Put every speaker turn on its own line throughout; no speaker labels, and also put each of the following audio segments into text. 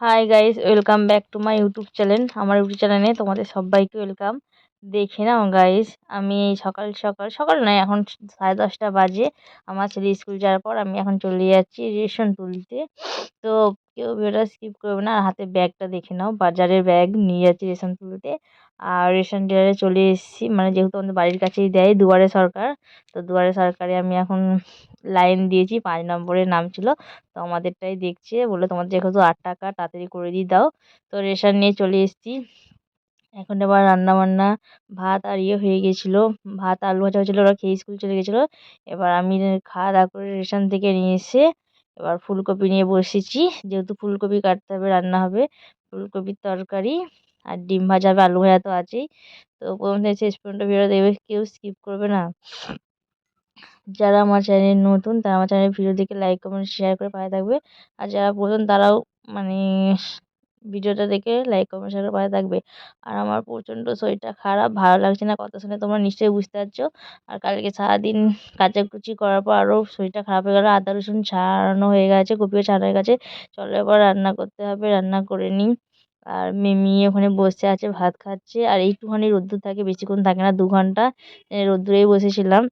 Hi guys welcome back to my YouTube channel আমার YouTube চ্যানেলে তোমাদের সবাইকে ওয়েলকাম দেখে নাও গাইস আমি সকাল সকাল সকাল নয়, এখন সাড়ে দশটা বাজে। আমার ছেলে স্কুল যাওয়ার পর আমি এখন চলে যাচ্ছি রেশন তুলতে। তো কেউ ভিডিওটা স্কিপ করবে না, আর হাতে ব্যাগটা দেখে নাও, বাজারের ব্যাগ নিয়ে যাচ্ছি রেশন তুলতে। আর রেশন ডিলারে চলে এসেছি। মানে যেহেতু আমাদের বাড়ির কাছেই দেয় দুয়ারে সরকার, তো দুয়ারে সরকারে আমি এখন লাইন দিয়েছি, পাঁচ নম্বরের নাম ছিল। তো আমাদেরটাই দেখছে, বলল তোমাদের যেহেতু আট টাকা, তাড়াতাড়ি করে দিয়ে দাও। তো রেশন নিয়ে চলে এসেছি। এখন এবার রান্না বান্না ভাত আর ইয়ে হয়ে গেছিল। ভাত, আলু ভাজা হয়েছিলো, ওরা খেয়ে স্কুল চলে গেছিল। এবার আমি খাওয়া দাওয়া করে রেশন থেকে নিয়ে এসে এবার ফুলকপি নিয়ে বসেছি। যেহেতু ফুলকপি কাটতে হবে, রান্না হবে, ফুলকপির তরকারি। আর ডিম ভাজা হবে আলু ভাজা তো আছেই। তো প্রথম থেকে শেষ পর্যন্ত ভিডিও দেখবে, কেউ স্কিপ করবে না। যারা আমার চ্যানেল নতুন, তারা আমার চ্যানেল ভিডিও দেখে লাইক কমেন্ট শেয়ার করে পাশে থাকবে। আর যারা প্রথম, তারাও মানে ভিডিওটা দেখে লাইক কমেন্ট শেয়ার করে পাশে থাকবে। আর আমার প্রচণ্ড শরীরটা খারাপ, ভালো লাগছে না কথা শুনে, তোমরা নিশ্চয়ই বুঝতে পারছ। আর কালকে সারাদিন কাচাকুচি করার পর আরও শরীরটা খারাপ হয়ে গেলো, আদা রসুন ছাড়ানো হয়ে গেছে, কপিও ছাড়ানো হয়ে গেছে। চলো এবার রান্না করতে হবে, রান্না করে নিই। আর মিমি ওখানে বসে আছে, ভাত খাচ্ছে। আর একটুখানি রোদ্দুর থাকে, বেশিক্ষণ থাকে না দু ঘণ্টা রোদ্দুরেই বসেছিলাম।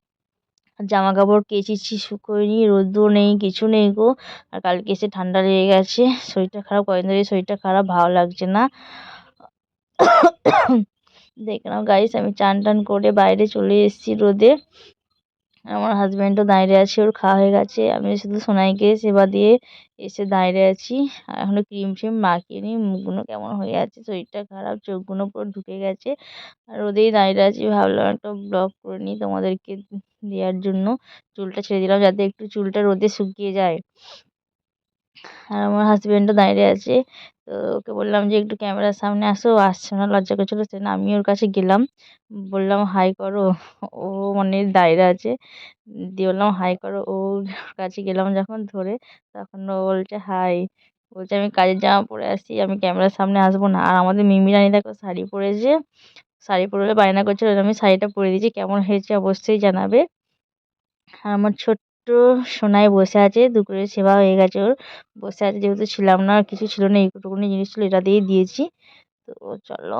জামা কাপড় কেচেছি, শুকোয়নি, রোদ্দুর নেই, কিছু নেই গো। আর কালকে এসে ঠান্ডা লেগে গেছে, শরীরটা খারাপ, কদিন ধরে শরীরটা খারাপ, ভালো লাগছে না। দেখলাম গাইস আমি চান টান করে বাইরে চলে এসেছি রোদে। আমার হাজব্যান্ডও দাঁড়িয়ে আছে, ওর খাওয়া হয়ে গেছে। আমি শুধু সোনাইকে সেবা দিয়ে এসে দাঁড়িয়ে আছি। আর এখনও ক্রিম ফ্রিম মাখিনি মুখগুলো কেমন হয়ে আছে, শরীরটা খারাপ, চোখগুলো পুরো ঢুকে গেছে। আর রোদেই দাঁড়িয়ে আছি, ভাবলাম একটা ব্লগ করে নিই তোমাদেরকে দেওয়ার জন্য। চুলটা ছেড়ে দিলাম যাতে একটু চুলটা রোদে শুকিয়ে যায়। আর আমার হাজব্যান্ডও দাঁড়িয়ে আছে। তো ওকে বললাম যে, একটু ক্যামেরার সামনে আসো আসছে না, লজ্জা করছিল সেজন্য আমি ওর কাছে গেলাম। বললাম হাই করো। ও মানে দাঁড়িয়ে আছে। দিয়ে বললাম হাই করো। ওর কাছে গেলাম যখন ধরে, তখন ও বলছে হাই বলছে, আমি কাজের জামা পরে আসছি, আমি ক্যামেরার সামনে আসব না। আর আমাদের মিমি রানি, দেখো, শাড়ি পরেছে। শাড়ি পরলে বায়না করছিল, আমি শাড়িটা পরে দিয়েছি, কেমন হয়েছে অবশ্যই জানাবে। আর আমার ছোট্ট সোনাই বসে আছে, দুপুরের সেবা হয়ে গেছে ওর। বসে আছে যেহেতু ছিলাম না, আর কিছু ছিল না এইটুকুনি জিনিস ছিল, এটা দিয়েই দিয়েছি। তো চলো।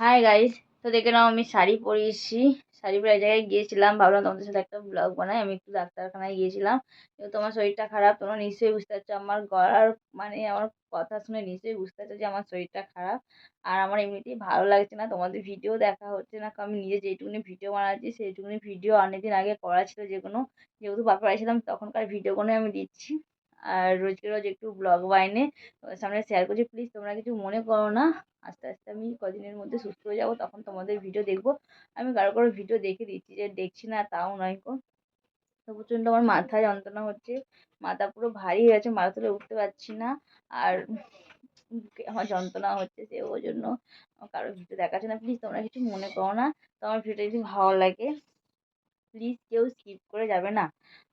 হাই গাইস তো দেখে নাও আমি শাড়ি পরিয়েছি। শাড়ি পরে এক জায়গায় গিয়েছিলাম, ভাবলাম তোমাদের সাথে একটা ব্লগ বানাই, আমি একটু ডাক্তারখানায় গিয়েছিলাম। যেহেতু তোমার শরীরটা খারাপ, তোমরা নিশ্চয়ই বুঝতে পারছ আমার গলার মানে আমার কথা শুনে নিশ্চয়ই বুঝতে পারছ যে আমার শরীরটা খারাপ। আর আমার এমনিতেই ভালো লাগছে না, তোমাদের ভিডিও দেখা হচ্ছে না, কারণ আমি নিজে যেইটুকুনি ভিডিও বানাচ্ছি, সেইটুকুনি ভিডিও অনেকদিন আগে করা ছিল যেগুলো যেহেতু বাপের ছিলাম, তখনকার ভিডিওগুলোই আমি দিচ্ছি। আর রোজকে রোজ একটু ব্লগ বাইনে সামনে শেয়ার করছি। প্লিজ তোমরা কিছু মনে করো না। আস্তে আস্তে আমি কদিনের মধ্যে সুস্থ হয়ে যাব, তখন তোমাদের ভিডিও দেখব। আমি কারও কারও ভিডিও দেখে দিচ্ছি যে দেখছি না, তাও নয় গো। তো প্রচণ্ড আমার মাথায় যন্ত্রণা হচ্ছে। মাথা পুরো ভারী হয়ে আছে মাথা তুলে উঠতে পারছি না। আর বুকে আমার যন্ত্রণা হচ্ছে সে ওই জন্য কারও ভিডিও দেখাচ্ছে না। প্লিজ তোমরা কিছু মনে করো না। তো আমার ভিডিওটা যদি ভালো লাগে প্লিজ কেউ স্কিপ করে যাবে না।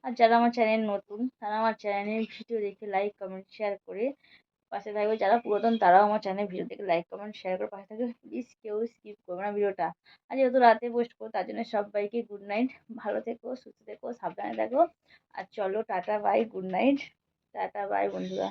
আর যারা আমার চ্যানেল নতুন, তারা আমার চ্যানেলের ভিডিও দেখে লাইক কমেন্ট শেয়ার করে পাশে থাকবে। যারা পুরাতন, তারাও আমার চ্যানেল ভিডিও দেখে লাইক কমেন্ট শেয়ার করে পাশে থাকবে। প্লিজ কেউ স্কিপ করবে না ভিডিওটা আর যেহেতু রাতে পোস্ট করো তার জন্য সবাইকে গুড নাইট ভালো থেকো, সুস্থ থেকো, সাবধানে থাকো। আর চলো, tata bye good night tata bye বন্ধুরা।